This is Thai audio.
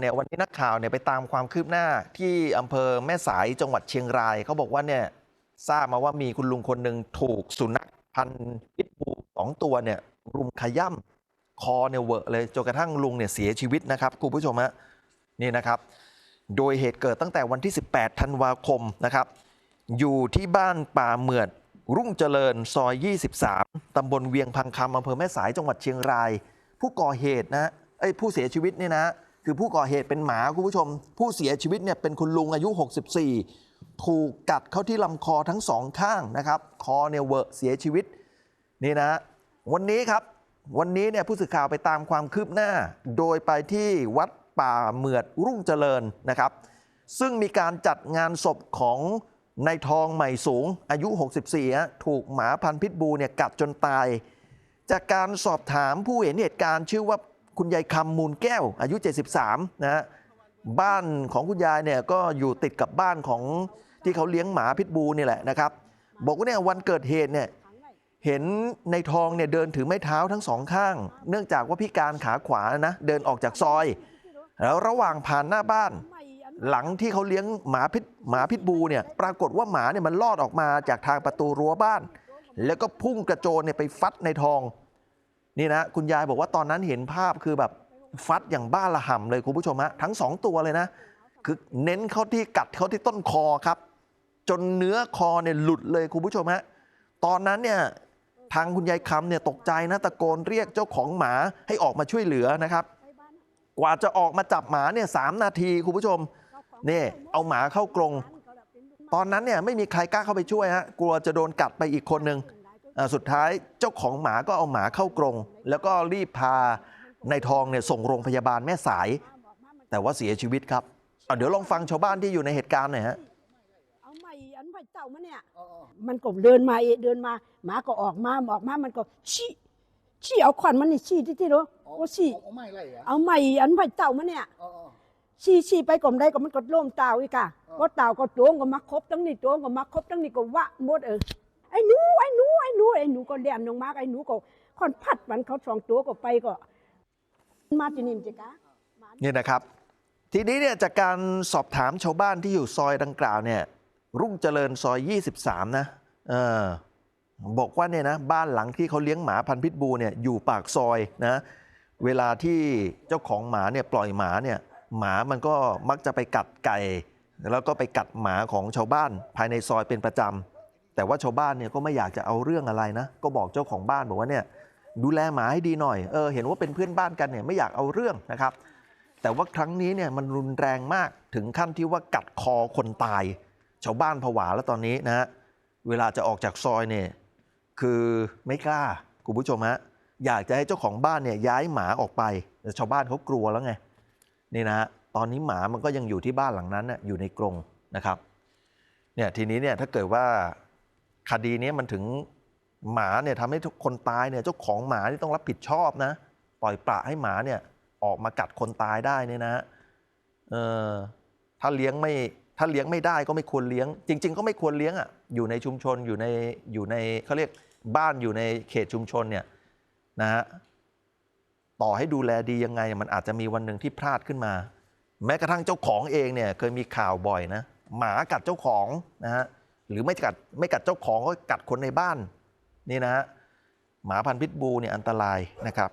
เนี่ยวันนี้นักข่าวเนี่ยไปตามความคืบหน้าที่อำเภอแม่สายจังหวัดเชียงรายเขาบอกว่าเนี่ยทราบมาว่ามีคุณลุงคนหนึ่งถูกสุนัขพันธุ์พิษบูสองตัวเนี่ยรุมขย่ำคอเนี่ยเวอะเลยจนกระทั่งลุงเนี่ยเสียชีวิตนะครับคุณผู้ชมฮะนี่นะครับ โดยเหตุเกิดตั้งแต่วันที่ 18 ธันวาคมนะครับ อยู่ที่บ้านป่าเหมือด รุ่งเจริญซอย 23 ตำบลเวียงพังคำอำเภอแม่สายจังหวัดเชียงราย ผู้ก่อเหตุนะไอ้ผู้เสียชีวิตเนี่ยนะ คือผู้ก่อเหตุเป็นหมาคุณผู้ชม ผู้เสียชีวิตเนี่ยเป็นคุณลุงอายุ 64 ถูกกัดเข้าที่ลำคอทั้งสองข้างนะครับ คอเนี่ยเวอะเสียชีวิตนี่นะวันนี้ครับวันนี้เนี่ยผู้สื่อข่าวไปตามความคืบหน้า โดยไปที่วัดป่าเหมือดรุ่งเจริญนะครับ ซึ่งมีการจัดงานศพของนายทองใหม่สูง อายุ 64ฮะถูกหมาพันธุ์พิษบูเนี่ยกัดจนตาย จากการสอบถามผู้เห็นเหตุการณ์ชื่อว่า คุณยายคำมูลแก้ว อายุ 73 นะฮะบ้านของคุณยายเนี่ยก็อยู่ติดกับบ้านของที่เขาเลี้ยงหมาพิษบูนี่แหละนะครับ บอกว่าเนี่ยวันเกิดเหตุเนี่ยเห็นในทองเนี่ยเดินถือไม้เท้าทั้งสองข้าง เนื่องจากว่าพิการขาขวานะเดินออกจากซอย แล้วระหว่างผ่านหน้าบ้าน หลังที่เขาเลี้ยงหมาพิษหมาพิษบูเนี่ยปรากฏว่าหมาเนี่ยมันลอดออกมาจากทางประตูรั้วบ้าน แล้วก็พุ่งกระโจนเนี่ยไปฟัดในทอง นี่นะคุณยายบอกว่าตอนนั้นเห็นภาพคือแบบฟัดอย่างบ้าระห่ำเลยคุณผู้ชมฮะทั้งสองตัวเลยนะ คือเน้นเข้าที่กัดเข้าที่ต้นคอครับ จนเนื้อคอเนี่ยหลุดเลยคุณผู้ชมฮะตอนนั้นเนี่ยทางคุณยายคำเนี่ยตกใจนะตะโกนเรียกเจ้าของหมาให้ออกมาช่วยเหลือนะครับ กว่าจะออกมาจับหมาเนี่ยสามนาทีคุณผู้ชมนี่เอาหมาเข้ากรง ตอนนั้นเนี่ยไม่มีใครกล้าเข้าไปช่วยฮะกลัวจะโดนกัดไปอีกคนนึงอ่า สุดท้ายเจ้าของหมาก็เอาหมาเข้ากรง แล้วก็รีบพาในายทองเนี่ยส่งโรงพยาบาลแม่สาย แต่ว่าเสียชีวิตครับเอาเดี๋ยวลองฟังชาวบ้านที่อยู่ในเหตุการณ์หน่อยฮะเอาใหม่อันใหม่เต่ามาเนี่ยมันก็เดินมาเองเดินมา หมาก็ออกมาออกมามันก็ชี้ชี้เอาขวัญมันนี่ชี้ที่ที่รู้โอ้ชี้เอาไม่ไรอะเอาใหม่อันใหม่เต่ามาเนี่ยอ๋อชี้ชี้ไปก่อนได้ก็มันก็ล่มเต่าอีกอะก็เต่าก็โจงก็มาครบตั้งนี่โจงก็มาครบตั้งนี่ก็วะหมดเออไอ้หนูไอ้หนูไอ้หนูไอ้หนูก็แหลมลงมากไอ้หนูก็ค่อนพัดมันเขาสองตัวก็ไปก็ มาที่นี่มันจะกะนี่นะครับ ทีนี้เนี่ยจากการสอบถามชาวบ้านที่อยู่ซอยดังกล่าวเนี่ย รุ่งเจริญซอย 23 นะเออบอกว่าเนี่ยนะบ้านหลังที่เขาเลี้ยงหมาพันธุ์พิษบูเนี่ยอยู่ปากซอยนะ เวลาที่เจ้าของหมาเนี่ยปล่อยหมาเนี่ยหมามันก็มักจะไปกัดไก่ แล้วก็ไปกัดหมาของชาวบ้านภายในซอยเป็นประจำ แต่ว่าชาวบ้านเนี่ยก็ไม่อยากจะเอาเรื่องอะไรนะ ก็บอกเจ้าของบ้านบอกว่าเนี่ยดูแลหมาให้ดีหน่อย เออเห็นว่าเป็นเพื่อนบ้านกันเนี่ยไม่อยากเอาเรื่องนะครับ แต่ว่าครั้งนี้เนี่ยมันรุนแรงมากถึงขั้นที่ว่ากัดคอคนตาย ชาวบ้านผวาแล้วตอนนี้นะฮะ เวลาจะออกจากซอยเนี่ยคือไม่กล้าคุณผู้ชมฮะ อยากจะให้เจ้าของบ้านเนี่ยย้ายหมาออกไปแต่ชาวบ้านเขากลัวแล้วไง นี่นะฮะ ตอนนี้หมามันก็ยังอยู่ที่บ้านหลังนั้นน่ะอยู่ในกรงนะครับ เนี่ยทีนี้เนี่ยถ้าเกิดว่า คดีนี้มันถึงหมาเนี่ยทำให้ทุกคนตายเนี่ยเจ้าของหมาที่ต้องรับผิดชอบนะ ปล่อยปละให้หมาเนี่ยออกมากัดคนตายได้เนี่ยนะฮะเออถ้าเลี้ยงไม่ถ้าเลี้ยงไม่ได้ก็ไม่ควรเลี้ยง จริง ๆ ก็ไม่ควรเลี้ยงอะอยู่ในชุมชนอยู่ในอยู่ในเขาเรียกบ้านอยู่ในเขตชุมชนเนี่ยนะฮะต่อให้ดูแลดียังไง มันอาจจะมีวันหนึ่งที่พลาดขึ้นมา แม้กระทั่งเจ้าของเองเนี่ยเคยมีข่าวบ่อยนะ หมากัดเจ้าของนะฮะ หรือไม่กัดไม่กัดเจ้าของก็กัดคนในบ้านนี่นะฮะหมาพันธุ์พิษบูเนี่ยอันตรายนะครับ